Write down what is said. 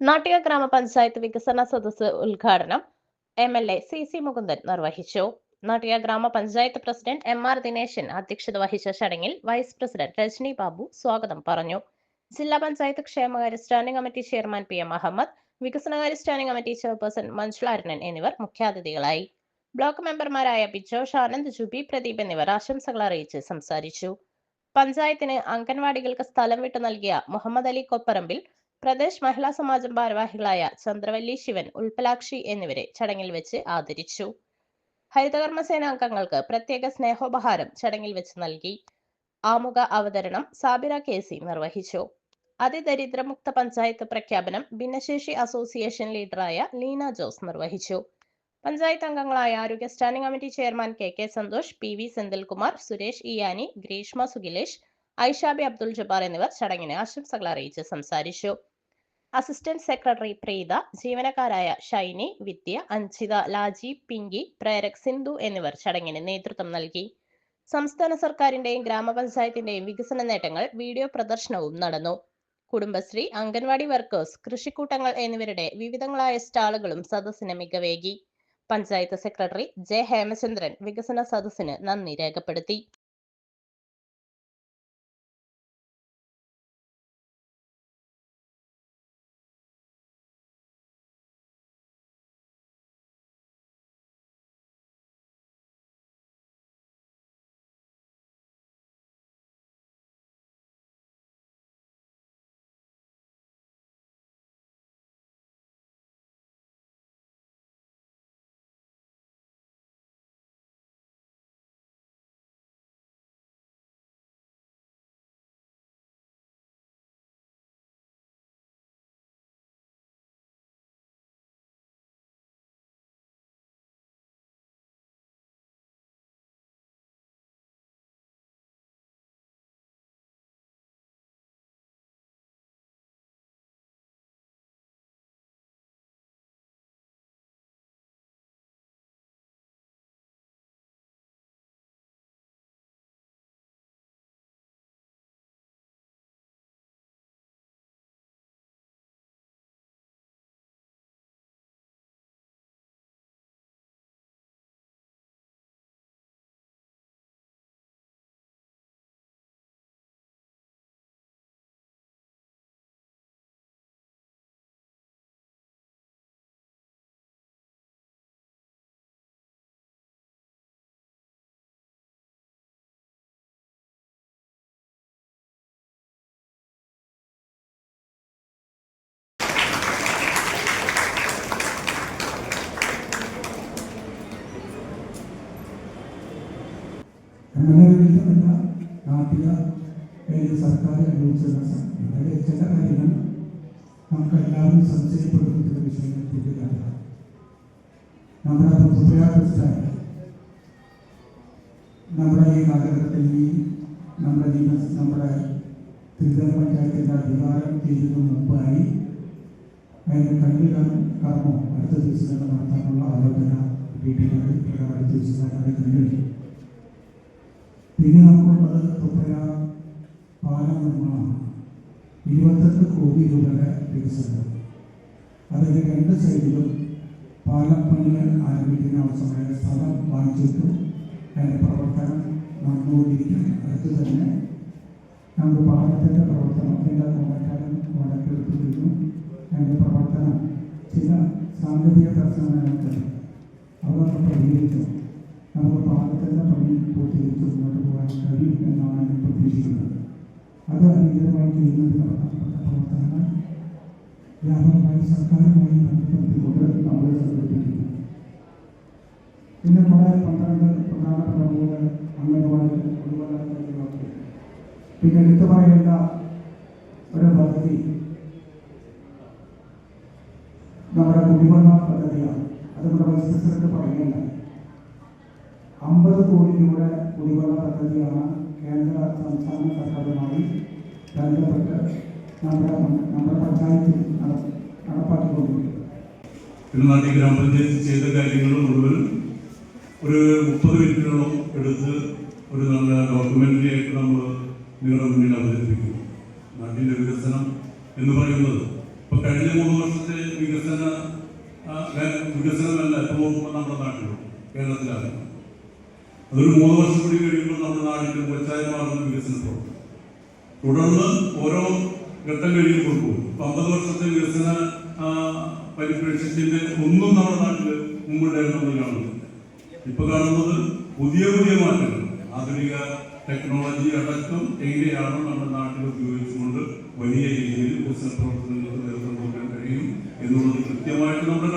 നാട്ടിക ഗ്രാമപഞ്ചായത്ത് വികസന സദസ്സ് ഉദ്ഘാടനം M L A C C Mukundan നിർവഹിച്ചു. നാട്ടിക ഗ്രാമപഞ്ചായത്ത് പ്രസിഡന്റ് എം ആർ ദിനേശൻ അധ്യക്ഷത വഹിച്ച ചടങ്ങിൽ വൈസ് പ്രസിഡന്റ് രജനി ബാബു സ്വാഗതം പറഞ്ഞു. ജില്ലാ പഞ്ചായത്ത് ക്ഷേമകാര്യ standing committee chairman P M Ahammed വികസനകാര്യ സ്റ്റാൻഡിംഗ് കമ്മിറ്റി ചെയർപേഴ്സൺ മഞ്ജുള എന്നിവർ മുഖ്യാതിഥികളായി. ബ്ലോക്ക് മെമ്പർമാരായ ബിജോഷ് ആനന്ദ് ജുബി പ്രദീപ് എന്നിവർ ആശംസകൾ അറിയിച്ച് സംസാരിച്ചു. പഞ്ചായത്തിന് അംഗൻവാടികൾക്ക് സ്ഥലം വിട്ടു നൽകിയ മുഹമ്മദ് അലി കൊപ്പറമ്പിൽ പ്രദേശ് മഹിളാ സമാജം ഭാരവാഹികളായ ചന്ദ്രവല്ലി ശിവൻ ഉൽപ്പലാക്ഷി എന്നിവരെ ചടങ്ങിൽ വെച്ച് ആദരിച്ചു. ഹരിതകർമ്മസേന അംഗങ്ങൾക്ക് പ്രത്യേക സ്നേഹോപഹാരം ചടങ്ങിൽ വെച്ച് നൽകി. ആമുഖ അവതരണം സാബിറ കെ സി നിർവഹിച്ചു. അതിദരിദ്രമുക്ത പഞ്ചായത്ത് പ്രഖ്യാപനം ഭിന്നശേഷി അസോസിയേഷൻ ലീഡറായ ലീന ജോസ് നിർവഹിച്ചു. പഞ്ചായത്ത് അംഗങ്ങളായ ആരോഗ്യ standing committee chairman K K Santhosh P V Senthilkumar Suresh Iyani Greeshma Sugilesh Aishabi Abdul Jabbar എന്നിവർ ചടങ്ങിന് ആശംസകൾ അറിയിച്ച് സംസാരിച്ചു. അസിസ്റ്റന്റ് സെക്രട്ടറി പ്രീത ജീവനക്കാരായ ഷൈനി വിദ്യ അഞ്ചിത ലാജി പിങ്കി പ്രേരക് സിന്ധു എന്നിവർ ചടങ്ങിന് നേതൃത്വം നൽകി. സംസ്ഥാന സർക്കാരിന്റെയും ഗ്രാമപഞ്ചായത്തിന്റെയും വികസന നേട്ടങ്ങൾ വീഡിയോ പ്രദർശനവും നടന്നു. കുടുംബശ്രീ അംഗൻവാടി വർക്കേഴ്സ് കൃഷിക്കൂട്ടങ്ങൾ എന്നിവരുടെ വിവിധങ്ങളായ സ്റ്റാളുകളും സദസ്സിന് മികവേകി. പഞ്ചായത്ത് സെക്രട്ടറി ജെ ഹേമചന്ദ്രൻ വികസന സദസ്സിന് നന്ദി രേഖപ്പെടുത്തി. വീട്ടിലല്ല നാട്ടില സർക്കാർ അനുഭവിച്ച ഇവിടെ ചില കാര്യങ്ങൾ നമുക്ക് എല്ലാവരും സംശയപ്പെടുന്ന ചില വിഷയങ്ങൾ പുതിയതല്ല നമ്മുടെ ഉപയോഗസ്ഥാനം നമ്മുടെ ഈ കാലഘട്ടത്തിൽ നമ്മുടെ നിയമ നമ്മുടെ ത്രിതല പഞ്ചായത്തിന്റെ അധികാരം തീരുന്ന മുമ്പായി അതിന്റെ കണ്ണിൽ കർമ്മം. അടുത്ത ദിവസം തന്നെ നടത്താനുള്ള ആലോചന വീട്ടിൽ അടുത്ത ദിവസം തന്നെ പിന്നെ നമുക്കുള്ളത് തൊപ്പര പാലം നിർമ്മാണമാണ് ഇരുപത്തെട്ട് കോടി രൂപയുടെ വികസനം. അതിന്റെ രണ്ട് സൈഡിലും പാലപ്പണികൾ പണികൾ ആരംഭിക്കുന്ന ആവശ്യമായ സ്ഥലം വാങ്ങിച്ചിട്ടു അതിന്റെ പ്രവർത്തനം നടന്നുകൊണ്ടിരിക്കുകയാണ്. അടുത്ത് തന്നെ നമുക്ക് പാലത്തിന്റെ പ്രവർത്തനം എല്ലാ കോണക്കാരും കോണക്കെടുത്തിരുന്നു അതിന്റെ പ്രവർത്തനം ചില സാങ്കേതിക തടസ്സങ്ങളുണ്ട് അവർ നമുക്ക് പാലത്തിന്റെ പണി പൂർത്തീകരിച്ച് മുന്നോട്ട് പോകാൻ കഴിയും എന്നാണ് ഞാൻ പ്രതീക്ഷിക്കുന്നത്. അത് അനുകൂലമായി ചെയ്യുന്നതിന് പ്രധാനപ്പെട്ട പ്രവർത്തനങ്ങൾ വ്യാപകമായി സർക്കാരുമായി ബന്ധപ്പെടുത്തിക്കൊണ്ട് നമ്മൾ സംഘടിപ്പിക്കുന്നു. പിന്നെ കുറേ പന്ത്രണ്ട് പ്രധാനപ്പെട്ട മൂന്ന് അംഗനവാടി അതുപോലെ പിന്നെ എടുത്തു പറയേണ്ട ഒരു പദ്ധതി നമ്മുടെ കുടിവെള്ള പദ്ധതിയാണ്. അത് നമ്മുടെ വൈസ് പ്രസിഡന്റ് അമ്പത് കോടി രൂപ കുടിവെള്ള പദ്ധതിയാണ് കേന്ദ്ര സംസ്ഥാന സർക്കാരുമായി ബന്ധപ്പെട്ട് നമ്മുടെ നമ്മുടെ പഞ്ചായത്തിൽ നട- നടപ്പാക്കിക്കൊണ്ടിരിക്കുന്നത്. തിരുനാട്ടി ഗ്രാമപഞ്ചായത്ത് ചെയ്ത കാര്യങ്ങൾ മുഴുവൻ ഒരു മുപ്പത് മിനിറ്റിനോളം എടുത്ത് ഒരു നല്ല ഡോക്യുമെന്ററി ആയിട്ട് നമ്മൾ നിങ്ങളുടെ മുന്നിൽ അവതരിപ്പിക്കും. നാട്ടിന്റെ വികസനം എന്ന് പറയുന്നത്. ഇപ്പൊ കഴിഞ്ഞ മൂന്ന് വർഷത്തെ വികസന വികസനമല്ല ഇപ്പോൾ നമ്മുടെ നാട്ടിലും കേരളത്തിലാണ്. അതൊരു മൂന്ന് വർഷം കൂടി കഴിയുമ്പോൾ നമ്മുടെ നാടിന്റെ വെച്ചായി മാറുന്ന വികസന പ്രവർത്തനം തുടർന്ന് ഓരോ ഘട്ടം കഴിയുമ്പോൾ പോകും അമ്പത് വർഷത്തെ വികസന ആ, പരിപ്രേക്ഷ്യത്തിന്റെ ഒന്നും നമ്മുടെ നാട്ടിൽ മുമ്പുണ്ടായിരുന്നത് കാണുന്നില്ല ഇപ്പൊ കാണുന്നത് പുതിയ പുതിയ മാറ്റങ്ങൾ. ആധുനിക ടെക്നോളജി അടക്കം എങ്ങനെയാണ് നമ്മുടെ നാട്ടിൽ ഉപയോഗിച്ചുകൊണ്ട് വലിയ രീതിയിൽ വികസന പ്രവർത്തനങ്ങൾക്ക് നേതൃത്വം കൊടുക്കാൻ കഴിയും എന്നുള്ളത് കൃത്യമായിട്ട് നമ്മുടെ